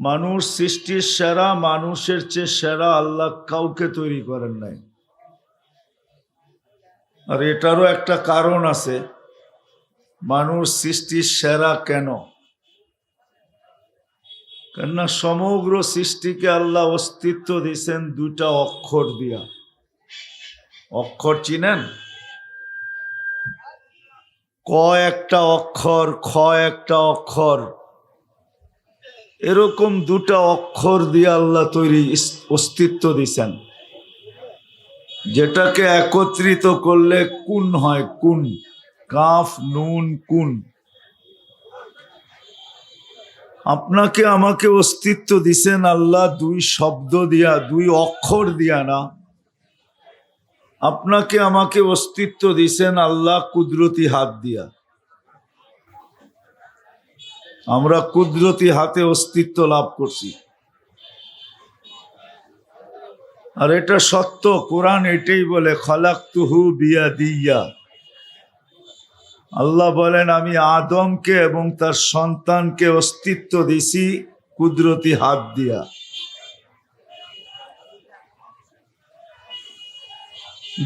মানুষ সৃষ্টির সেরা, মানুষের চেয়ে সেরা আল্লাহ কাউকে তৈরি করেন নাই। আর এটারও একটা কারণ আছে, মানুষ সৃষ্টির সেরা কেন? কেননা সমগ্র সৃষ্টিকে আল্লাহ অস্তিত্ব দিয়েছেন দুইটা অক্ষর দিয়া। অক্ষর চিনেন? ক একটা অক্ষর, খ একটা অক্ষর। এরকম দুটা অক্ষর দিয়ে আল্লাহ তৈরি অস্তিত্ব দিছেন। যেটাকে একত্রিত করলে কুন হয় কুন, কাফ, নুন, কুন। আপনাকে আমাকে অস্তিত্ব দিছেন আল্লাহ দুই শব্দ দিয়া, দুই অক্ষর দিয়া না। আপনাকে আমাকে অস্তিত্ব দিছেন আল্লাহ কুদরতি হাত দিয়া। আমরা কুদরতি হাতে অস্তিত্ব লাভ করছি। আর এটা সত্য, কোরআন এটাই বলে খলাক তুহু বিয়া দিয়া আল্লাহ বলেন, আমি আদমকে এবং তার সন্তানকে অস্তিত্ব দিছি কুদরতি হাত দিয়া।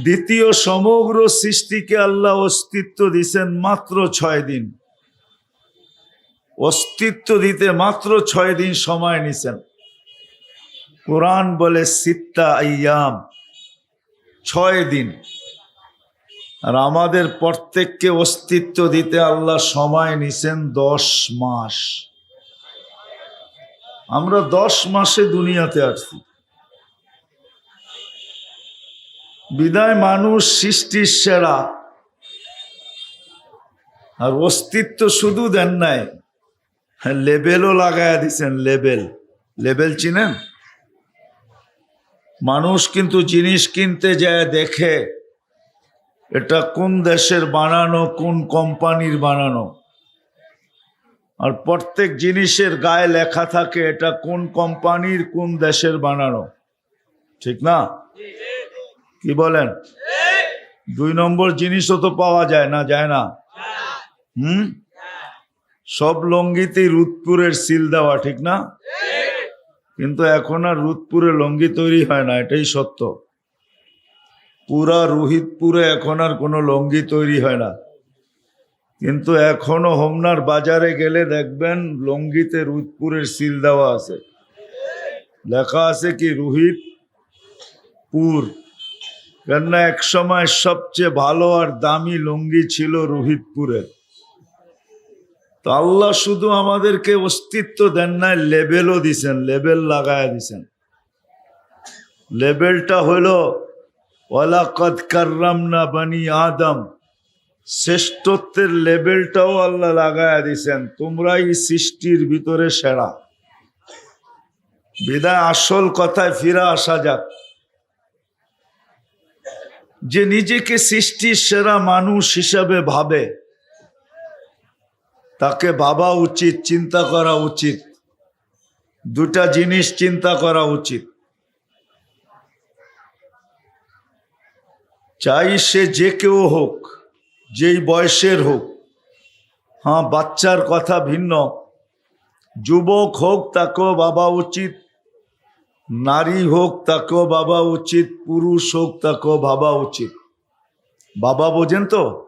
দ্বিতীয় সমগ্র সৃষ্টিকে আল্লাহ অস্তিত্ব দিছেন মাত্র ছয় দিন। অস্তিত্ব দিতে মাত্র ছয় দিন সময় নিছেন। কোরআন বলে সিত্তা আয়াম ছয় দিন। আর আমাদের প্রত্যেককে অস্তিত্ব দিতে আল্লাহ সময় নিছেন দশ মাস। আমরা দশ মাসে দুনিয়াতে আসছি। বিদায় মানুষ সৃষ্টির সেরা। আর অস্তিত্ব শুধু দেন নাই হ্যাঁ, লেবেলও লাগায়া দিছেন লেবেল লেবেল চিনেন? মানুষ কিন্তু জিনিস কিনতে যায় দেখে এটা কোন দেশের বানানো কোন কোম্পানির বানানো। আর প্রত্যেক জিনিসের গায়ে লেখা থাকে এটা কোন কোম্পানির কোন দেশের বানানো। ঠিক না? কি বলেন? দুই নম্বর জিনিসও তো পাওয়া যায় না যায় না। হুম? সব লঙ্গিতেই রুদপুরের সিল দেওয়া, ঠিক না? কিন্তু এখন আর রুদপুরে লঙ্গি তৈরি হয় না, এটাই সত্য। পুরা রোহিতপুরে এখন আর কোনো লঙ্গি তৈরি হয় না। কিন্তু এখনও হোমনার বাজারে গেলে দেখবেন লঙ্গিতে রুদপুরের সিল দেওয়া আছে। লেখা আছে কি রোহিত পুর কেননা এক সময় সবচেয়ে ভালো আর দামি লুঙ্গি ছিল রোহিতপুরের। তো আল্লাহ শুধু আমাদেরকে অস্তিত্ব দেন নাই, লেবেলও দিছেন, লেবেল লাগায়া দিছেন। লেবেলটা হলো, ওয়ালাকাদ কাররামনা বানি আদম। শ্রেষ্ঠত্বের লেবেলটাও আল্লাহ লাগায়া দিছেন, তোমরাই সৃষ্টির ভিতরে সেরা। বিদায়, আসল কথায় ফিরে আসা যাক। যে নিজেকে সৃষ্টির সেরা মানুষ হিসাবে ভাবে তাকে ভাবা উচিত, চিন্তা করা উচিত। দুটা জিনিস চিন্তা করা উচিত। চাই সে যে কেউ হোক, যেই বয়সের হোক। হ্যাঁ বাচ্চার কথা ভিন্ন। যুবক হোক, তাকেও ভাবা উচিত। নারী হোক, তাকেও ভাবা উচিত। পুরুষ হোক, তাকেও ভাবা উচিত। বাবা বোঝেন তো?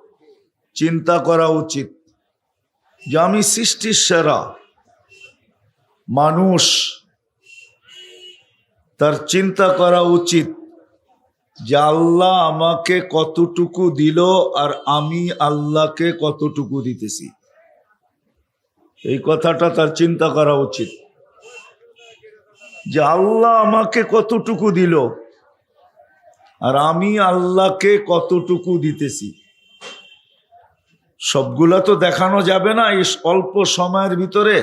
চিন্তা করা উচিত। যে আমি সৃষ্টির সেরা মানুষ, তার চিন্তা করা উচিত যে আল্লাহ আমাকে কতটুকু দিল আর আমি আল্লাহকে কতটুকু দিতেছি। এই কথাটা তার চিন্তা করা উচিত। যে আল্লাহ আমাকে কতটুকু দিল আর আমি আল্লাহকে কতটুকু দিতেছি। সবগুলা তো দেখানো যাবে না এই অল্প সময়ের ভিতরে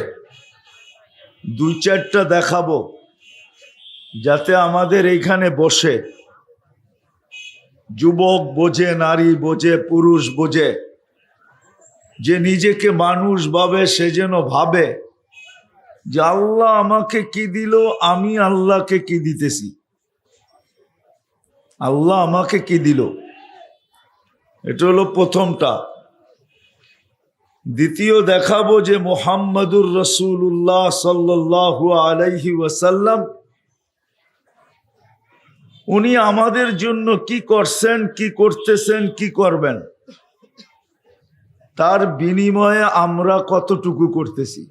দুই চারটা দেখাবো, যাতে আমাদের এইখানে বসে যুবক বোঝে, নারী বোঝে, পুরুষ বোঝে, যে নিজেকে মানুষ ভাবে, সে যেন ভাবে যে আল্লাহ আমাকে কি দিল, আমি আল্লাহকে কি দিতেছি। আল্লাহ আমাকে কি দিল? এটা হলো প্রথমটা। দ্বিতীয় দেখাবো যে মোহাম্মদুর রসুল্লাহ সাল্লাল্লাহু আলাইহি ওয়াসাল্লাম, উনি আমাদের জন্য কি করছেন, কি করতেছেন, কি করবেন? তার বিনিময়ে আমরা কতটুকু করতেছি?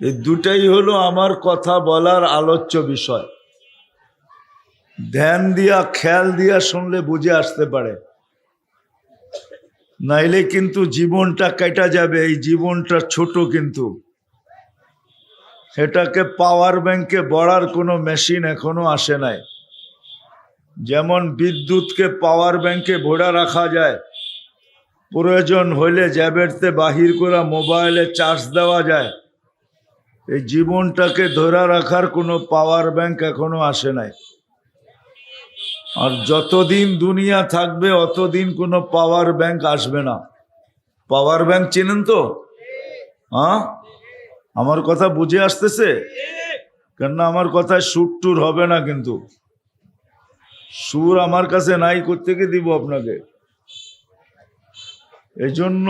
এই দুটাই হলো আমার কথা বলার আলোচ্য বিষয়। ধ্যান দিয়া, খেয়াল দিয়া শুনলে বুঝে আসতে পারে। নাইলে কিন্তু জীবনটা কেটা যাবে, এই জীবনটা ছোট কিন্তু। সেটাকে পাওয়ার ব্যাংকে বড়ার কোনো মেশিন এখনও আসে নাই। যেমন বিদ্যুৎকে পাওয়ার ব্যাংকে ভরা রাখা যায়, প্রয়োজন হইলে জ্যাবেরতে বাহির করা মোবাইলে চার্জ দেওয়া যায়। এই জীবনটাকে ধরে রাখার কোনো পাওয়ার ব্যাংক এখনও আসে নাই। আর যতদিন দুনিয়া থাকবে, অতদিন কোনো পাওয়ার ব্যাংক আসবে না। পাওয়ার ব্যাংক চেনেন তো? হ্যাঁ? আমার কথা বুঝে আসতেছে? কেননা আমার কথায় সুর টুর হবে না কিন্তু। সুর আমার কাছে নাই করতে দিব আপনাকে? এই জন্য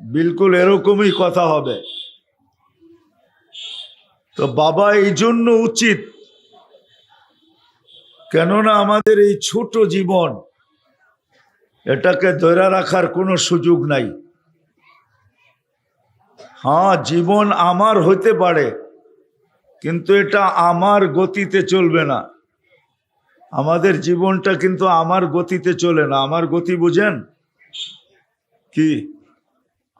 বিলকুল এরকমই কথা হবে। তো বাবা এই জন্য উচিত কেননা আমাদের এই ছোট জীবন, এটাকে ধরে রাখার কোনো সুযোগ নাই। হ্যাঁ জীবন আমার হতে পারে, কিন্তু এটা আমার গতিতে চলবে না। আমাদের জীবনটা কিন্তু আমার গতিতে চলে না। আমার গতি বুঝেন? কি?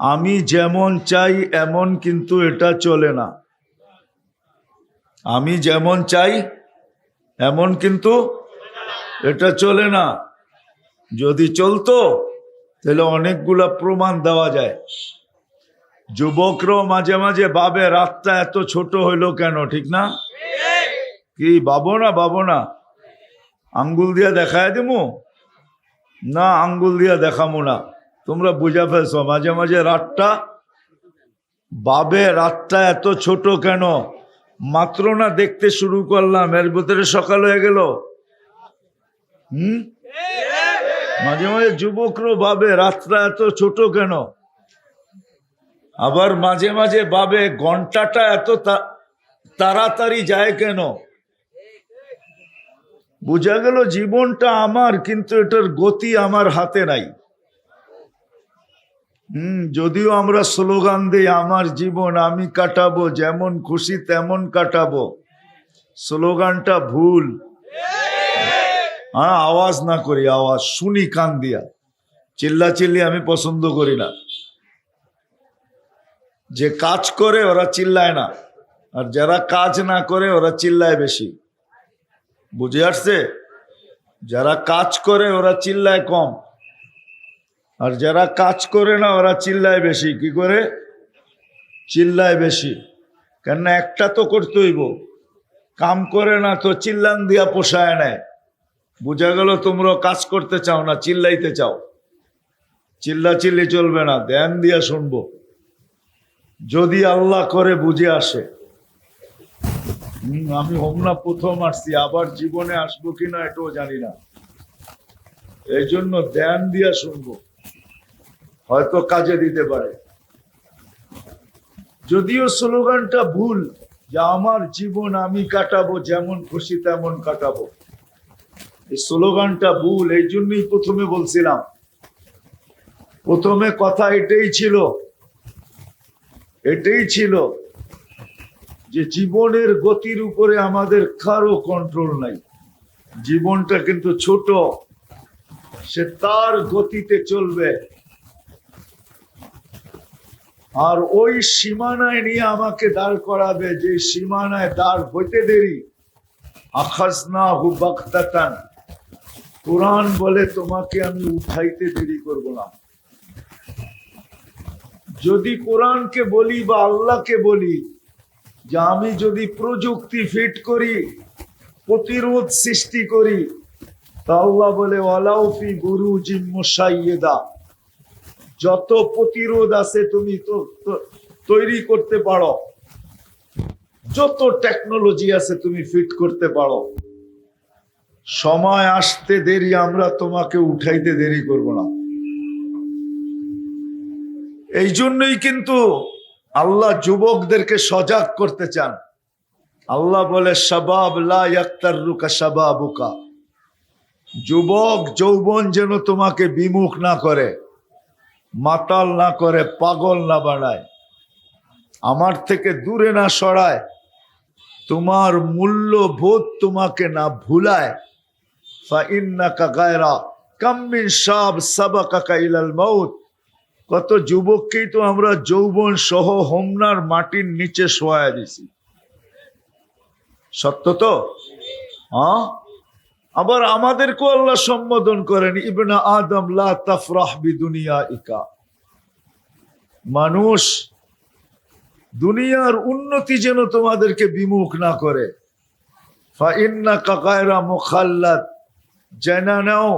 আমি যেমন চাই, এমন কিন্তু এটা চলে না। আমি যেমন চাই এমন কিন্তু এটা চলে না। যদি চলতো, তাহলে অনেকগুলা প্রমাণ দেওয়া যায়। যুবকরাও মাঝে মাঝে বাবে রাতটা এত ছোট হইল কেন, ঠিক না? কি বাবো না বাবো না। আঙ্গুল দিয়া দেখায় দেবো না, আঙ্গুল দিয়া দেখামো না। তোমরা বুঝা ফেলছো, মাঝে মাঝে রাতটা বাবে রাতটা এত ছোট কেন? মাত্র না দেখতে শুরু করলাম, এর ভিতরে সকাল হয়ে গেল। হুম? মাঝে মাঝে যুবকরা ভাবে, রাতটা এত ছোট কেন? আবার মাঝে মাঝে ভাবে, ঘন্টাটা এত তাড়াতাড়ি যায় কেন? বোঝা গেল জীবনটা আমার, কিন্তু এটার গতি আমার হাতে নাই। হুম, যদিও আমরা স্লোগান দিই, আমার জীবন আমি কাটাবো, যেমন খুশি তেমন কাটাবো। স্লোগানটা ভুল। হ্যাঁ আওয়াজ না করি, আওয়াজ। শুনি কান দিয়া। চিল্লা চিল্লি আমি পছন্দ করি না। যে কাজ করে, ওরা চিল্লায় না। আর যারা কাজ না করে, ওরা চিল্লায় বেশি। বুঝে আসছে? যারা কাজ করে, ওরা চিল্লায় কম। আর যারা কাজ করে না ওরা চিল্লায় বেশি। কি করে? চিল্লায় বেশি। কেননা একটা তো করতে হইব কাম করে না তো চিল্লান দিয়া পোষায় নেয়। বোঝা গেল তোমরা কাজ করতে চাও না চিল্লাইতে চাও। চিল্লা চিল্লি চলবে না ধ্যান দিয়া শুনব। যদি আল্লাহ করে বুঝে আসে। হুম, আমি হোমনা প্রথম আসছি আবার জীবনে আসব কিনা এটাও জানি না। এই জন্য ধ্যান দিয়া শুনব। হয়তো কাজে দিতে পারে। যদিও স্লোগানটা ভুল, যে আমার জীবন আমি কাটাবো, যেমন খুশি তেমন কাটাবো। এই স্লোগানটা ভুল, এই জন্যই প্রথমে বলছিলাম। প্রথমে কথা এটাই ছিল এটাই ছিল যে জীবনের গতির উপরে আমাদের কারও কন্ট্রোল নাই। জীবনটা কিন্তু ছোট, সে তার গতিতে চলবে। আর ওই সীমানায় নিয়ে আমাকে দাঁড় করাবে, যে সীমানায় দাঁড় হইতে দেরি। আখাস না হু কোরআন বলে তোমাকে আমি উঠাইতে দেরি করব না। যদি কোরআনকে বলি বা আল্লাহকে বলি, যে আমি যদি প্রযুক্তি ফিট করি, প্রতিরোধ সৃষ্টি করি, তা আল্লাহ বলে ওয়ালাউফি গুরু জিম্মসাইয়েদা যত প্রতিরোধ আছে তুমি তো তৈরি করতে পারো। যত টেকনোলজি আছে তুমি ফিট করতে পারো। সময় আসতে দেরি, আমরা তোমাকে উঠাইতে দেরি করব না। এই জন্যই কিন্তু আল্লাহ যুবকদেরকে সজাগ করতে চান। আল্লাহ বলে সবাব লা ইয়াক্তাররুকা শাবাবুকা। যুবক যৌবন যেন তোমাকে বিমুখ না করে। মাতাল না করে পাগল না বানায়। আমার থেকে দূরে না সরায়। তোমার মূল্যবোধ তোমাকে না ভুলায়। কত যুবককেই তো আমরা যৌবন সহ হোমনার মাটির নিচে শোয়া দিছি। সত্য তো? হ্যাঁ আবার আমাদেরকেও আল্লাহ সম্বোধন করেন, ইবনা আদম লা বিদুনিয়া ইকা মানুষ দুনিয়ার উন্নতি যেন তোমাদেরকে বিমুখ না করে। কাকায়রা নাও,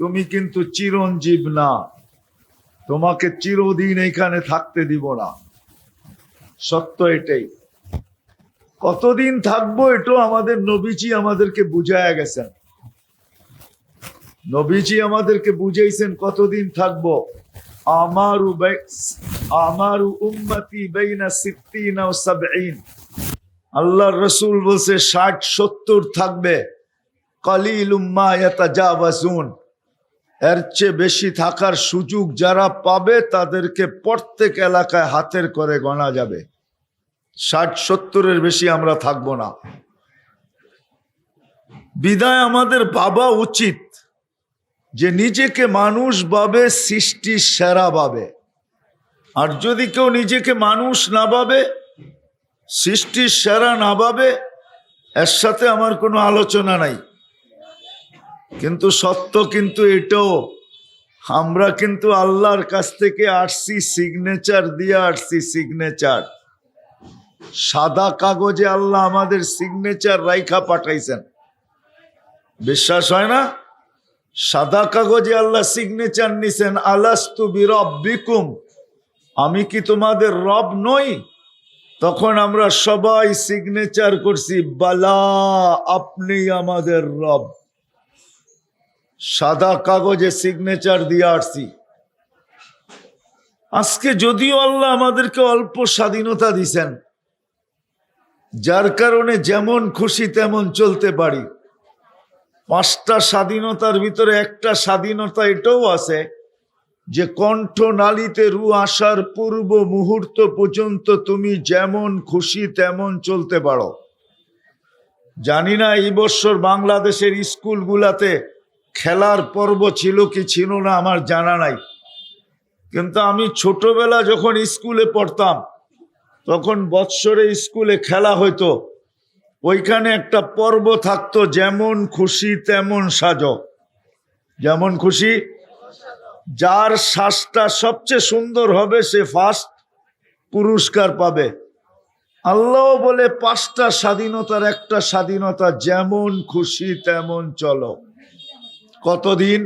তুমি কিন্তু চিরঞ্জীব না। তোমাকে চিরদিন এখানে থাকতে দিব না। সত্য এটাই। কতদিন থাকব এটাও আমাদের নবীজি আমাদেরকে বুঝায়া গেছেন। নবীজি আমাদেরকে বুঝাইছেন, কতদিন থাকব? আমারু আমারু উম্মতি বেইনা সিত্তিনা ও সাবঈন। আল্লাহর রসুল বলছে, ষাট, সত্তর থাকবে। কালিল উম্মা ইয়াতাজাওয়াজুন। এর চেয়ে বেশি থাকার সুযোগ যারা পাবে, তাদেরকে প্রত্যেক এলাকায় হাতের করে গণা যাবে। ষাট, সত্তরের বেশি আমরা থাকব না। বিদায় আমাদের বাবা উচিত। যে নিজেকে মানুষ ভাবে সৃষ্টির সেরা ভাবে। আর যদি কেউ নিজেকে মানুষ না ভাবে সৃষ্টির সেরা না ভাবে, এর সাথে আমার কোনো আলোচনা নাই। কিন্তু সত্য কিন্তু এটাও, আমরা কিন্তু আল্লাহর কাছ থেকে আসছি সিগনেচার দিয়ে আসছি সিগনেচার সাদা কাগজে আল্লাহ আমাদের সিগনেচার রাইখা পাঠাইছেন। বিশ্বাস হয় না? সাদা কাগজে আল্লাহ সিগনেচার নিছেন, আলাস্তু বিরব বিকুম আমি কি তোমাদের রব নই? তখন আমরা সবাই সিগনেচার করছি, বালা আপনি আমাদের রব। সাদা কাগজে সিগনেচার দিয়ে আসছি। আজকে যদিও আল্লাহ আমাদেরকে অল্প স্বাধীনতা দিছেন, যার কারণে যেমন খুশি তেমন চলতে পারি। পাঁচটা স্বাধীনতার ভিতরে একটা স্বাধীনতা এটাও আছে যে কণ্ঠ নালিতে রু আসার পূর্ব মুহূর্ত পর্যন্ত তুমি যেমন খুশি তেমন চলতে পারো। জানি না এই বছর বাংলাদেশের স্কুলগুলাতে খেলার পর্ব ছিল কি ছিল না আমার জানা নাই। কিন্তু আমি ছোটবেলা যখন স্কুলে পড়তাম, তখন বৎসরে স্কুলে খেলা হইতো। ওইখানে একটা পর্ব থাকতো, যেমন খুশি তেমন সাজো। যেমন খুশি, যার শ্বাসটা সবচেয়ে সুন্দর হবে, সে ফার্স্ট পুরস্কার পাবে। আল্লাহ বলে, পাঁচটা স্বাধীনতার একটা স্বাধীনতা, যেমন খুশি তেমন চলো। কতদিন?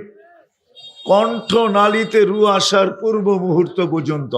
কণ্ঠ নালিতে রু আসার পূর্ব মুহূর্ত পর্যন্ত।